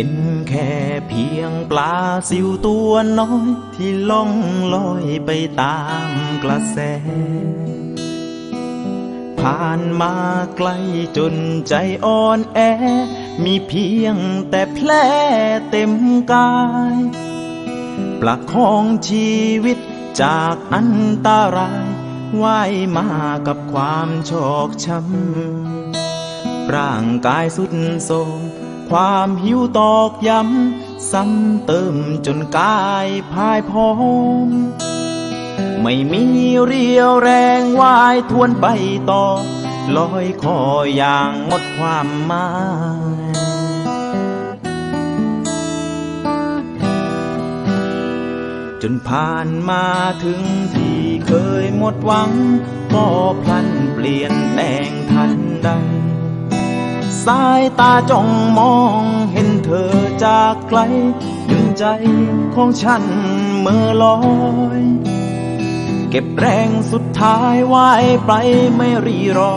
็นแค่เพียงปลาสิวตัวน้อย ที่ล่องลอยไปตามกระแส ผ่านมาไกลจนใจอ่อนแอ มีเพียงแต่แผลเต็มกาย ประคองชีวิตจากอันตรายว่ายมากับความโชคช้ำร่างกายสุดโทรม ความหิวตอกย้ำ ซ้ำเติมจนกายพายพร้อม ไม่มีเรียวแรงวายทวนไปต่อ ลอยคออย่างหมดความหมายจนผ่านมาถึงที่เคยหมดหวัง ก็พลันเปลี่ยนแปลงทันใด สายตาจ้องมองเห็นเธอจากไกลดึงใจของฉันเมื่อลอย เก็บแรงสุดท้ายไว้ไปไม่รีรอ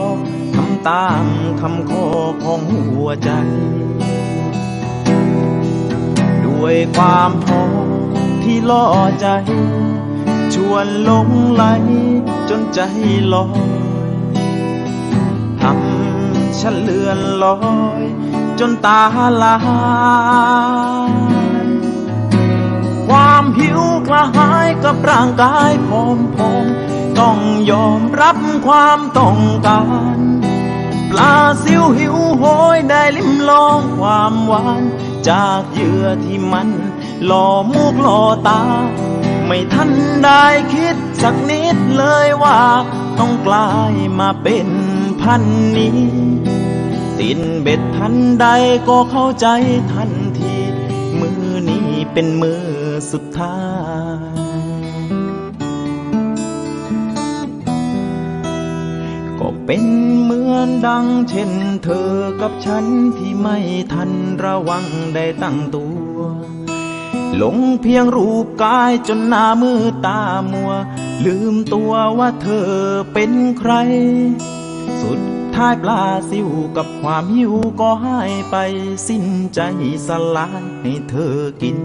ทำตามคำขอของหัวใจ ด้วยความพอที่ล่อใจ ชวนหลงไหลจนใจลอยทำ ฉันเลื่อนลอย จนตาลาย ความหิวกระหายกับร่างกายผอมผอมต้องยอมรับความต้องการ ปลาซิวหิวโหยได้ลิ้มลองความหวาน จากเหยื่อที่มันหล่อมูกหล่อตา ไม่ทันได้คิดสักนิดเลยว่า ต้องกลายมาเป็น พันนี้ ตินเบ็ดทันใดก็เข้าใจทันที มือนี้เป็นมือสุดท้ายก็เป็นเหมือนดังเช่นเธอกับฉันที่ไม่ทันระวังได้ตั้งตัว หลงเพียงรูปกายจนหน้ามือตามัว ลืมตัวว่าเธอเป็นใคร สุดท้ายปลาซิวกับความหิวก็หายไปสิ้นใจสลายให้เธอกิน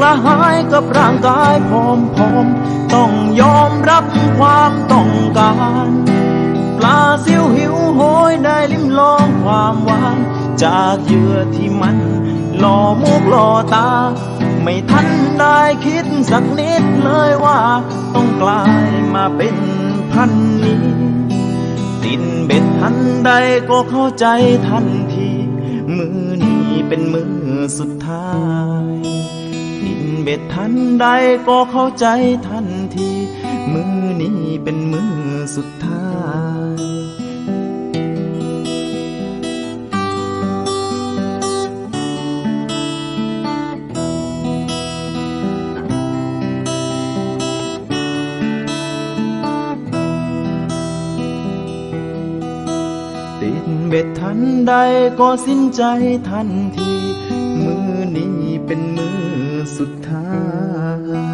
กระหายกับร่างกายผอมผอมต้องยอมรับความต้องการ ปลาซิวหิวโหยได้ลิ้มลองความหวาน จากเหยื่อที่มันหล่อมุกหล่อตา ไม่ทันได้คิดสักนิดเลยว่า ต้องกลายมาเป็นพันนี้ตินเบ็ดทันใดก็เข้าใจทันที มือนี้เป็นมือสุดท้าย เบ็ดทันใดก็เข้าใจทันที มือนี้เป็นมือสุดท้ายติดเบ็ดทันใดก็สิ้นใจทันที สุดท้าย